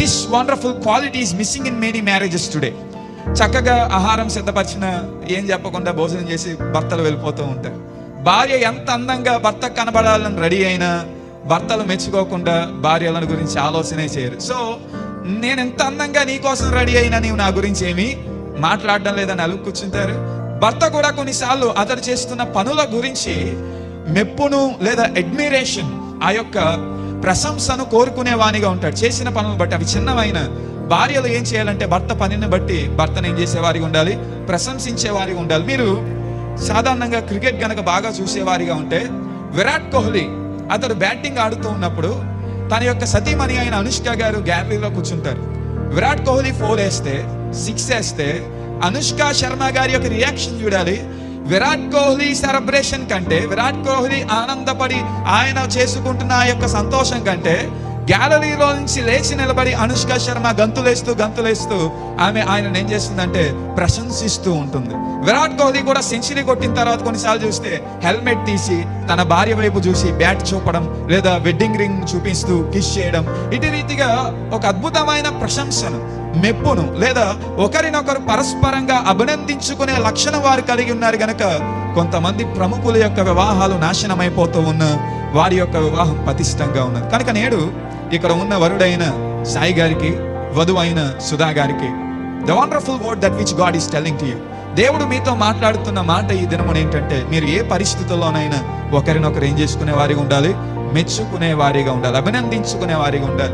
This wonderful quality is missing in many marriages today చక్కగా ఆహారం సిద్ధపరిచిన ఏం చెప్పకుండా భోజనం చేసి భర్తలు వెళ్ళిపోతూ ఉంటారు. భార్య ఎంత అందంగా భర్త కనబడాలని రెడీ అయినా భర్తలు మెచ్చుకోకుండా భార్యలను గురించి ఆలోచనే చేయరు. సో నేను ఎంత అందంగా నీ కోసం రెడీ అయినా నీవు నా గురించి ఏమి మాట్లాడడం లేదని అలుగు కూర్చుంటారు. భర్త కూడా కొన్నిసార్లు అతడు చేస్తున్న పనుల గురించి మెప్పును లేదా అడ్మిరేషన్ ఆ యొక్క ప్రశంసను కోరుకునేవానిగా ఉంటాడు. చేసిన పనులు బట్టి అవి చిన్నవైన భార్యలు ఏం చేయాలంటే భర్త పనిని బట్టి భర్తను ఏం చేసేవారిగా ఉండాలి? ప్రశంసించేవారిగా ఉండాలి. మీరు సాధారణంగా క్రికెట్ గనక బాగా చూసేవారిగా ఉంటే విరాట్ కోహ్లీ అతడు బ్యాటింగ్ ఆడుతూ ఉన్నప్పుడు తన యొక్క సతీమణి అయిన అనుష్క గారు గ్యాలరీలో కూర్చుంటారు. విరాట్ కోహ్లీ ఫోర్ వేస్తే సిక్స్ వేస్తే అనుష్క శర్మ గారి యొక్క రియాక్షన్ చూడాలి. విరాట్ కోహ్లీ సెలబ్రేషన్ కంటే విరాట్ కోహ్లీ ఆనందపడి ఆయన చేసుకుంటున్న ఆ యొక్క సంతోషం కంటే గ్యాలరీలో నుంచి లేచి నిలబడి అనుష్క శర్మ గంతులేస్తూ గంతులేస్తూ ఆమె ఆయన ఏం చేస్తుందంటే ప్రశంసిస్తూ ఉంటుంది. విరాట్ కోహ్లీ కూడా సెంచరీ కొట్టిన తర్వాత కొన్నిసార్లు చూస్తే హెల్మెట్ తీసి తన భార్య వైపు చూసి బ్యాట్ చూపడం లేదా వెడ్డింగ్ రింగ్ చూపిస్తూ కిష్ చేయడం. ఇటు రీతిగా ఒక అద్భుతమైన ప్రశంసను మెప్పును లేదా ఒకరినొకరు పరస్పరంగా అభినందించుకునే లక్షణం వారు కలిగి ఉన్నారు గనక కొంతమంది ప్రముఖుల యొక్క వివాహాలు నాశనమైపోతూ ఉన్న వారి యొక్క వివాహం పతిష్టంగా ఉన్నది. కనుక నేడు ఇక్కడ ఉన్న వరుడైన సాయి గారికి వధువు అయిన సుధా గారికి the wonderful word that which God is telling to you దేవుడు మీతో మాట్లాడుతున్న మాట ఈ దినమున ఏంటంటే మీరు ఏ పరిస్థితుల్లోనైనా ఒకరినొకరు ఏం చేసుకునే వారిగా ఉండాలి? మెచ్చుకునే వారిగా ఉండాలి అభినందించుకునే వారిగా ఉండాలి.